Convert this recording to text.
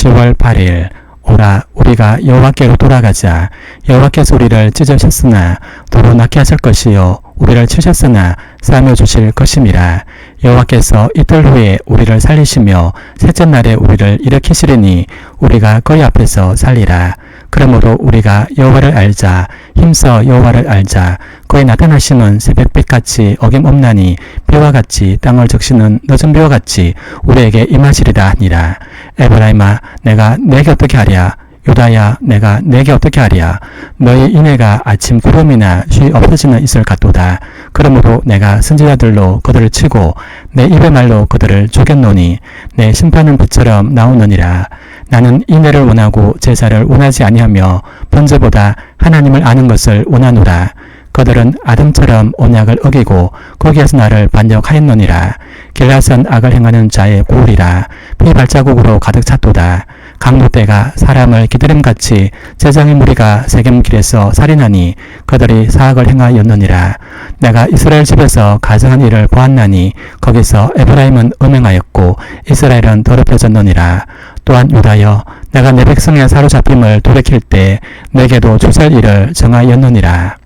10월 8일 오라 우리가 여호와께로 돌아가자. 여호와께서 우리를 찢으셨으나 도로 낫게 하실 것이요 우리를 치셨으나 싸며 주실 것임이라 여호와께서 이틀 후에 우리를 살리시며 셋째 날에 우리를 일으키시리니 우리가 그의 앞에서 살리라. 그러므로 우리가 여호와를 알자 힘써 여호와를 알자. 그의 나타나심은 새벽빛같이 어김없나니 비와 같이 땅을 적시는 늦은 비와 같이 우리에게 임하시리라 하니라. 에브라임아 내가 내게 어떻게 하랴 유다야 내가 내게 어떻게 하랴? 너희 인애가 아침 구름이나 쉬 없어지는 있을 같도다. 그러므로 내가 선지자들로 그들을 치고 내 입의 말로 그들을 죽였노니 내 심판은 불처럼 나오느니라. 나는 인애를 원하고 제사를 원하지 아니하며 번제보다 하나님을 아는 것을 원하노라. 그들은 아담처럼 언약을 어기고 거기에서 나를 반역하였느니라. 길라선 악을 행하는 자의 고울이라. 피 발자국으로 가득 찼도다 강도떼가 사람을 기드림같이 제장의 무리가 세겜길에서 살인하니 그들이 사악을 행하였느니라. 내가 이스라엘 집에서 가정한 일을 보았나니 거기서 에브라임은 음행하였고 이스라엘은 더럽혀졌느니라. 또한 유다여 내가 내 백성의 사로잡힘을 돌이킬 때 내게도 주살 일을 정하였느니라